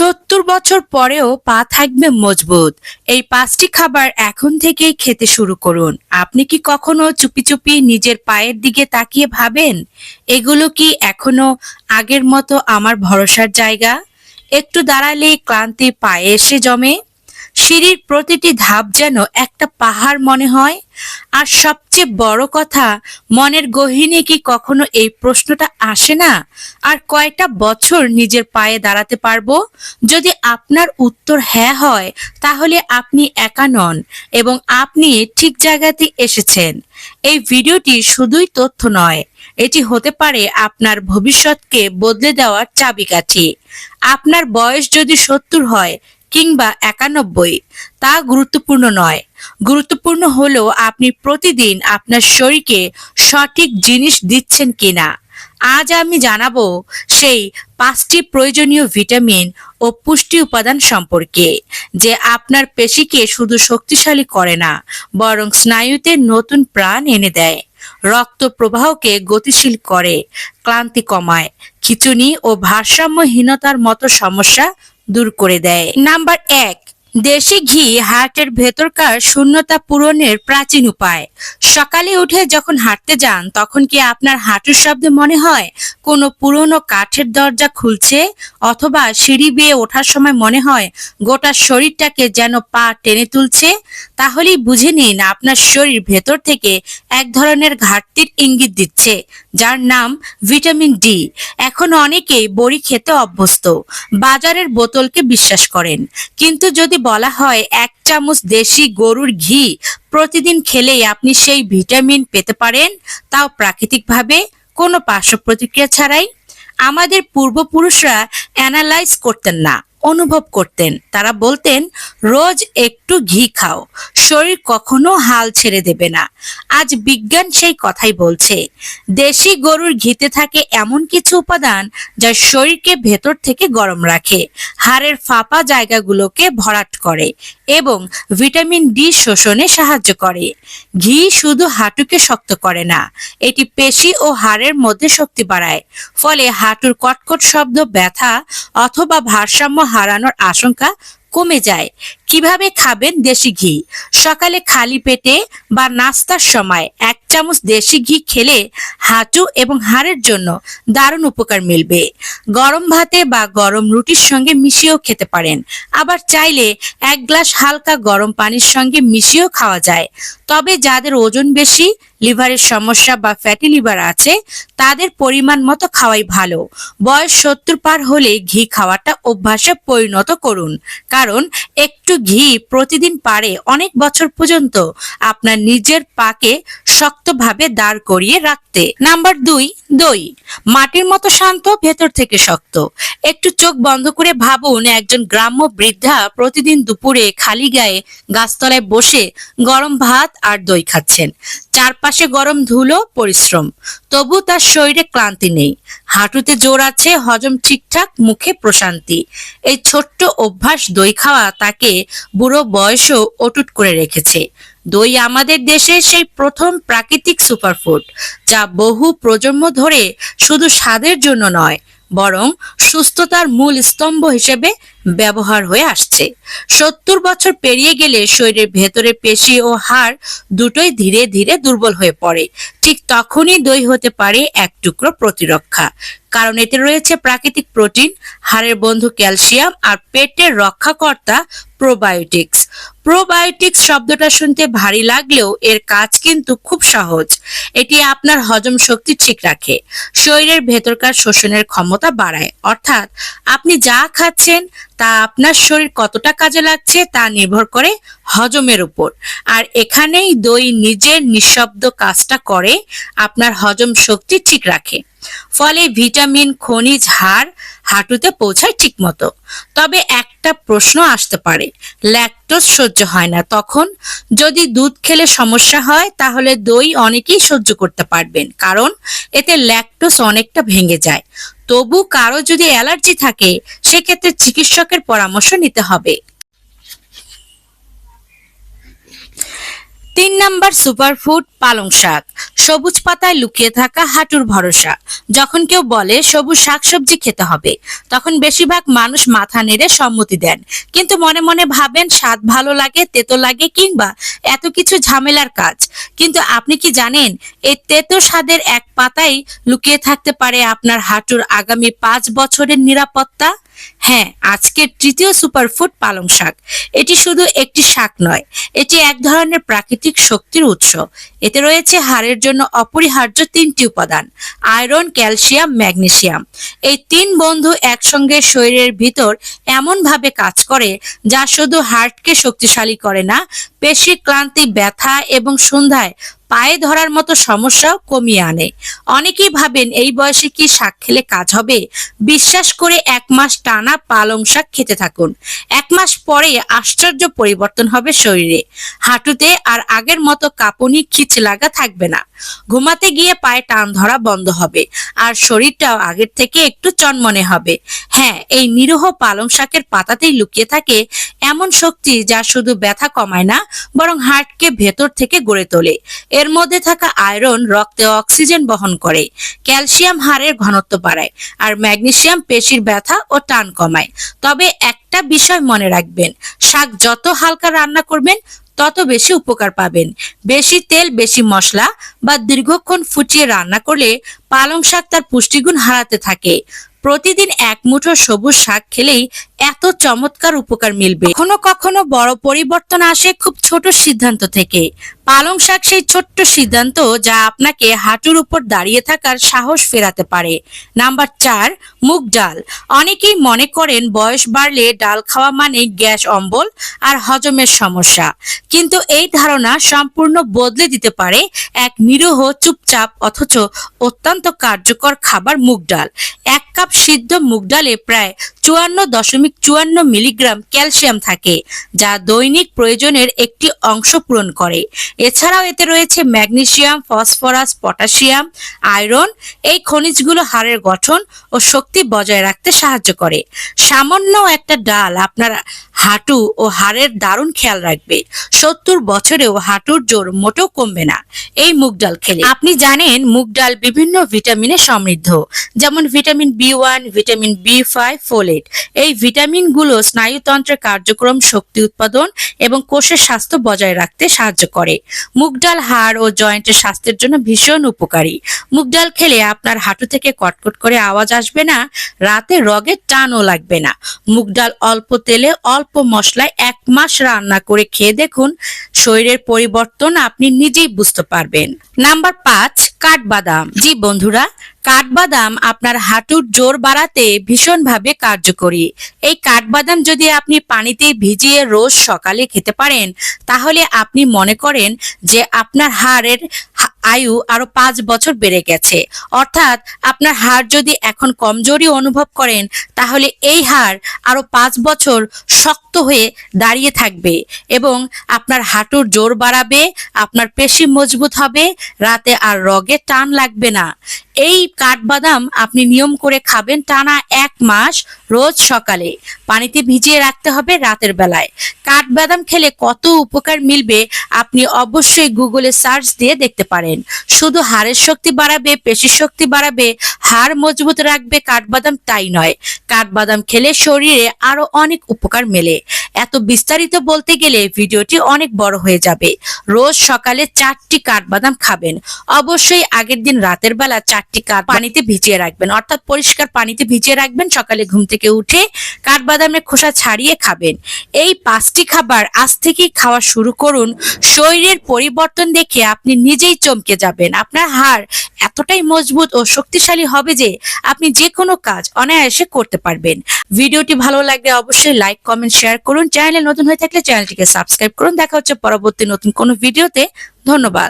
সত্তর বছর পরেও পা থাকবে মজবুত। এই পাঁচটি খাবার এখন থেকেই খেতে শুরু করুন। আপনি কি কখনো চুপি চুপি নিজের পায়ের দিকে তাকিয়ে ভাবেন? এগুলো কি এখনও আগের মতো আমার ভরসার জায়গা? একটু দাঁড়ালে ক্লান্তি পায়ে এসে জমে। সিঁড়ির প্রতিটি ধাপ যেন একটা পাহাড় মনে হয়। আর সবচেয়ে বড় কথা, মনের গহীনে কি কখনো এই প্রশ্নটা আসে না? আর কয়টা বছর নিজের পায়ে দাঁড়াতে পারব? যদি আপনার উত্তর হ্যাঁ হয়, তাহলে আপনি একা নন এবং আপনি ঠিক জায়গাতে এসেছেন। এই ভিডিওটি শুধুই তথ্য নয়, এটি হতে পারে আপনার ভবিষ্যৎকে বদলে দেওয়ার চাবিকাঠি। আপনার বয়স যদি সত্তর হয় কিংবা একানব্বই, তা গুরুত্বপূর্ণ নয়। গুরুত্বপূর্ণ হলো আপনি প্রতিদিন আপনার শরীরকে সঠিক জিনিস দিচ্ছেন কিনা। আজ আমি জানাব সেই পাঁচটি প্রয়োজনীয় ভিটামিন ও পুষ্টি উপাদান সম্পর্কে, যে আপনার পেশিকে শুধু শক্তিশালী করে না, বরং স্নায়ুতে নতুন প্রাণ এনে দেয়। রক্ত প্রবাহকে গতিশীল করে, ক্লান্তি কমায়, খিচুনি ও ভারসাম্যহীনতার মতো সমস্যা দূর করে দেয়। নাম্বার এক, দেশি ঘি হার্টের ভেতরকার শূন্যতা পূরণের প্রাচীন উপায়। সকালে উঠে যখন হাঁটতে যান, তখন কি আপনার হাঁটুর শব্দে মনে হয় কোনো পুরনো কাঠের দরজা খুলছে? অথবা সিঁড়ি বেয়ে ওঠার সময় মনে হয় গোটা শরীরটাকে যেন পা টেনে তুলছে? তাহলেই বুঝে নিন আপনার শরীর ভেতর থেকে এক ধরনের ঘাটতির ইঙ্গিত দিচ্ছে। যার নাম ভিটামিন ডি। এখন অনেকেই বড়ি খেতে অভ্যস্ত। বাজারের বোতলকে বিশ্বাস করেন। কিন্তু যদি বলা হয় এক চামচ দেশি গরুর ঘি প্রতিদিন খেলেই আপনি সেই ভিটামিন পেতে পারেন, তাও প্রাকৃতিকভাবে কোনো পার্শ্ব প্রতিক্রিয়া ছাড়াই। আমাদের পূর্বপুরুষরা অ্যানালাইজ করতেন না, অনুভব করতেন। তারা বলতেন, রোজ একটু ঘি খাও। শরীর কখনো হাল ছেড়ে দেবে না। আজ বিজ্ঞান সেই কথাই বলছে। দেশি গরুর ঘিতে থাকে এমন কিছু উপাদান যা শরীরকে ভেতর থেকে গরম রাখে, হাড়ের ফাঁপা জায়গাগুলোকে ভরাট করে এবং ভিটামিন ডি শোষণে সাহায্য করে। ঘি শুধু হাঁটুকে শক্ত করে না, এটি পেশি ও হাড়ের মধ্যে শক্তি বাড়ায়, ফলে হাঁটুর কটকট শব্দ, ব্যথা অথবা ভারসাম্য হারানোর আশঙ্কা কমে যায়। কীভাবে খাবেন দেশি ঘি? সকালে খালি পেটে বা নাস্তার সময় এক চামচ দেশি ঘি খেলে হাঁটু এবং হাড়ের জন্য দারুণ উপকার মিলবে। গরম ভাতে বা গরম রুটির সঙ্গে মিশিয়েও খেতে পারেন। আবার চাইলে এক গ্লাস হালকা গরম পানির সঙ্গে মিশিয়েও খাওয়া যায়। তবে যাদের ওজন বেশি, লিভারের সমস্যা বা ফ্যাটি লিভার আছে, তাদের পরিমাণ মতো খাওয়াই ভালো। বয়স সত্তর পার হলে ঘি খাওয়াটা অভ্যাসে পরিণত করুন। কারণ একটু ঘি প্রতিদিন পারে অনেক বছর পর্যন্ত আপনার নিজের পাকে শক্তভাবে দাঁড় করিয়ে রাখতে। নাম্বার দুই, দই। মাটির মতো শান্ত, ভেতর থেকে শক্ত। একটু চোখ বন্ধ করে ভাবুন, একজন গ্রাম্য বৃদ্ধা প্রতিদিন দুপুরে খালি গায়ে গাছতলায় বসে গরম ভাত আর দই খাচ্ছেন। চারপাশে গরম ধুলো, পরিশ্রম। তবু তার শরীরে ক্লান্তি নেই। হাঁটুতে জোর আছে, হজম ঠিকঠাক, মুখে প্রশান্তি। এই ছোট্ট অভ্যাস দই খাওয়া তাকে বুড়ো বয়সও অটুট করে রেখেছে। দই আমাদের দেশে সেই প্রথম প্রাকৃতিক সুপারফুড, যা বহু প্রজন্ম ধরে শুধু স্বাদের জন্য নয় বরং সুস্থতার মূল স্তম্ভ হিসেবে ব্যবহার হয়ে আসছে। সত্তর বছর পেরিয়ে গেলে শরীরের ভেতরে পেশি ও হাড় দুটোই ধীরে ধীরে দুর্বল হয়ে পড়ে। ঠিক তখনই দই হতে পারে এক টুকরো প্রতিরক্ষা। কারণ এতে রয়েছে প্রাকৃতিক প্রোটিন, হাড়ের বন্ধু ক্যালসিয়াম আর পেটের রক্ষাকর্তা প্রোবায়োটিক্স। প্রোবায়োটিক্স শব্দটা শুনতে ভারী লাগলেও এর কাজ কিন্তু খুব সহজ। এটি আপনার হজম শক্তি ঠিক রাখে। শরীরের ভেতরকার শোষণের ক্ষমতা বাড়ায়। অর্থাৎ আপনি যা খাচ্ছেন, তা আপনার শরীর কতটা কাজে লাগছে, তা নির্ভর করে হজমের উপর। আর এখানেই দই নিজের নিঃশব্দ কাজটা করে, আপনার হজম শক্তি ঠিক রাখে। ফলে ভিটামিন, খনিজ, হাড় হাঁটুতে পৌঁছায় ঠিক মতো তবে একটা প্রশ্ন আসতে পারে। ল্যাকটোজ সহ্য হয় না। তখন যদি দুধ খেলে সমস্যা হয়, তাহলে দই অনেকেই সহ্য করতে পারবেন, কারণ এতে ল্যাকটোজ অনেকটা ভেঙে যায়। তবু কারও যদি অ্যালার্জি থাকে, সেক্ষেত্রে চিকিৎসকের পরামর্শ নিতে হবে। তিন নাম্বার সুপারফুড পালং শাক। সবুজ পাতায় লুকিয়ে থাকা হাঁটুর ভরসা। যখন কেউ বলে সবুজ শাকসবজি খেতে হবে, তখন বেশিরভাগ মানুষ মাথা নেড়ে সম্মতি দেন। কিন্তু মনে মনে ভাবেন স্বাদ ভালো লাগে, তেতো লাগে কিংবা এত কিছু ঝামেলার কাজ। কিন্তু আপনি কি জানেন, এই তেতো স্বাদের এক পাতায় লুকিয়ে থাকতে পারে আপনার হাঁটুর আগামী পাঁচ বছরের নিরাপত্তা? হ্যাঁ আজকের তৃতীয় সুপারফুড পালং শাক। এটি শুধু একটি শাক নয়, এটি এক ধরনের প্রাকৃতিক শক্তির উৎস। এতে রয়েছে হাড়ের জন্য অপরিহার্য তিনটি উপাদান, আয়রন, ক্যালসিয়াম, ম্যাগনেসিয়াম। এই তিন বন্ধু একসঙ্গে শরীরের ভিতর এমন ভাবে কাজ করে যা শুধু হার্টকে শক্তিশালী করে না, পেশি ক্লান্তি, ব্যথা এবং সন্ধ্যায় পায়ে ধরার মতো সমস্যাও কমিয়ে আনে। অনেকেই ভাবেন এই বয়সে কি শাক খেলে কাজ হবে? বিশ্বাস করে এক মাস টানা পালং শাক খেতে থাকুন। এক মাস পরে আশ্চর্য পরিবর্তন হবে শরীরে। হাঁটুতে আর আগের মতো কাঁপুনি খিচ লাগা থাকবে না। ঘুমাতে গিয়ে পায়ে টান ধরা বন্ধ হবে। আর শরীরটাও আগের থেকে একটু চনমনে হবে। হ্যাঁ এই নিরীহ পালং শাকের পাতাতেই লুকিয়ে থাকে এমন শক্তি যা শুধু ব্যথা কমায় না, বরং হার্টকে ভেতর থেকে গড়ে তোলে। এর মধ্যে থাকা আয়রন রক্তে অক্সিজেন বহন করে, ক্যালসিয়াম হাড়ের ঘনত্ব বাড়ায়, আর ম্যাগনেসিয়াম পেশির ব্যথা ও টান কমায়। তবে একটা বিষয় মনে রাখবেন, শাক যত হালকা রান্না করবেন, তত বেশি উপকার পাবেন। বেশি তেল, বেশি মশলা বা দীর্ঘক্ষণ ফুটিয়ে রান্না করলে পালং শাক তার পুষ্টিগুণ হারাতে থাকে। প্রতিদিন এক মুঠো সবুজ শাক খেলেই এত চমৎকার উপকার মিলবে। কখনো কখনো বড় পরিবর্তন আসে খুব ছোট সিদ্ধান্ত থেকে। পালং শাক সেই ছোট্ট সিদ্ধান্ত যা আপনাকে হাঁটুর উপর দাঁড়িয়ে থাকার সাহস ফেরাতে পারে। নাম্বার চার, মুগ ডাল। অনেকেই মনে করেন বয়স বাড়লে ডাল খাওয়া মানে গ্যাস অম্বল আর হজমের সমস্যা। কিন্তু এই ধারণা সম্পূর্ণ বদলে দিতে পারে এক নিরীহ, চুপচাপ, অথচ অত্যন্ত কার্যকর খাবার মুগ ডাল। এক কাপ সিদ্ধ মুগ ডালে প্রায় চুয়ান্ন দশমিক চুয়ান্ন মিলিগ্রাম ক্যালসিয়াম থাকে, যা দৈনিক প্রয়োজনের একটি অংশ পূরণ করে। এছাড়াও এতে রয়েছে ম্যাগনেসিয়াম, ফসফরাস পটাশিয়াম আয়রন। এই খনিজগুলো হাড়ের গঠন ও শক্তি বজায় রাখতে সাহায্য করে। সামান্য একটা ডাল আপনার হাঁটু ও হাড়ের দারুণ খেয়াল রাখবে। সত্তর বছরেও হাঁটুর জোর মোটেও কমবে না। এই মুগ ডাল খেলে। আপনি জানেন মুগ ডাল বিভিন্ন ভিটামিনে সমৃদ্ধ, যেমন vitamin B one, vitamin B five, folate. এই ভিটামিনগুলো স্নায়ুতন্ত্রের কার্যক্রম, শক্তি উৎপাদন এবং কোষের স্বাস্থ্য বজায় রাখতে সাহায্য করে। মুগ ডাল, হাড় ও জয়েন্টের স্বাস্থ্যের জন্য ভীষণ উপকারী। মুগ ডাল খেলে আপনার হাঁটু থেকে কটকট করে আওয়াজ আসবে না, রাতে রগের টানও লাগবে না। মুগ ডাল অল্প তেলে, অল্প মশলায় এক মাস রান্না করে খেয়ে দেখুন, শরীরের পরিবর্তন আপনি নিজেই বুঝতে পারবেন। নাম্বার পাঁচ কাঠবাদাম। জি বন্ধুরা, কাঠবাদাম আপনার হাঁটুর জোর বাড়াতে ভীষণ ভাবে কার্যকরী। এই কাঠবাদাম যদি আপনি পানিতে ভিজিয়ে রোজ সকালে খেতে পারেন, তাহলে আপনি মনে করেন যে আপনার হাড়ের আয়ু আরও পাঁচ বছর বেড়ে গেছে। অর্থাৎ আপনার হার যদি এখন কমজোরি অনুভব করেন, তাহলে এই হার আরও পাঁচ বছর শক্ত হয়ে দাঁড়িয়ে থাকবে এবং আপনার হাঁটুর জোর বাড়াবে, আপনার পেশি মজবুত হবে, রাতে আর রগে টান লাগবে না। এই কাঠবাদাম আপনি নিয়ম করে খাবেন টানা এক মাস রোজ সকালে। পানিতে ভিজিয়ে রাখতে হবে রাতের বেলায়। কাঠবাদাম খেলে কত উপকার মিলবে আপনি অবশ্যই গুগলে সার্চ দিয়ে দেখতে পারেন। শুধু হাড়ের শক্তি বাড়াবে, পেশির শক্তি বাড়াবে, হাড় মজবুত রাখবে কাঠবাদাম তাই নয়। কাঠবাদাম খেলে শরীরে আরও অনেক উপকার মেলে। এত বিস্তারিত বলতে গেলে ভিডিওটি অনেক বড় হয়ে যাবে। রোজ সকালে চারটি কাঠবাদাম খাবেন। অবশ্যই আগের দিন রাতের বেলা চারটি কাঠ পানিতে ভিজিয়ে রাখবেন। অর্থাৎ পরিষ্কার পানিতে ভিজিয়ে রাখবেন, সকালে ঘুম থেকে উঠে কাঠবাদামের খোসা ছাড়িয়ে খাবেন। এই পাঁচটি খাবার আজ থেকেই খাওয়া শুরু করুন। শরীরের পরিবর্তন দেখে আপনি নিজেই চমকে যাবেন। আপনার হাড় এতটাই মজবুত ও শক্তিশালী হবে যে আপনি যে কোনো কাজ অনায়াসে করতে পারবেন। ভিডিওটি ভালো লাগলে অবশ্যই লাইক, কমেন্ট, শেয়ার করুন। চ্যানেলে নতুন হয়ে থাকলে চ্যানেলটিকে সাবস্ক্রাইব করুন। দেখা হচ্ছে পরবর্তী নতুন কোনো ভিডিওতে। ধন্যবাদ।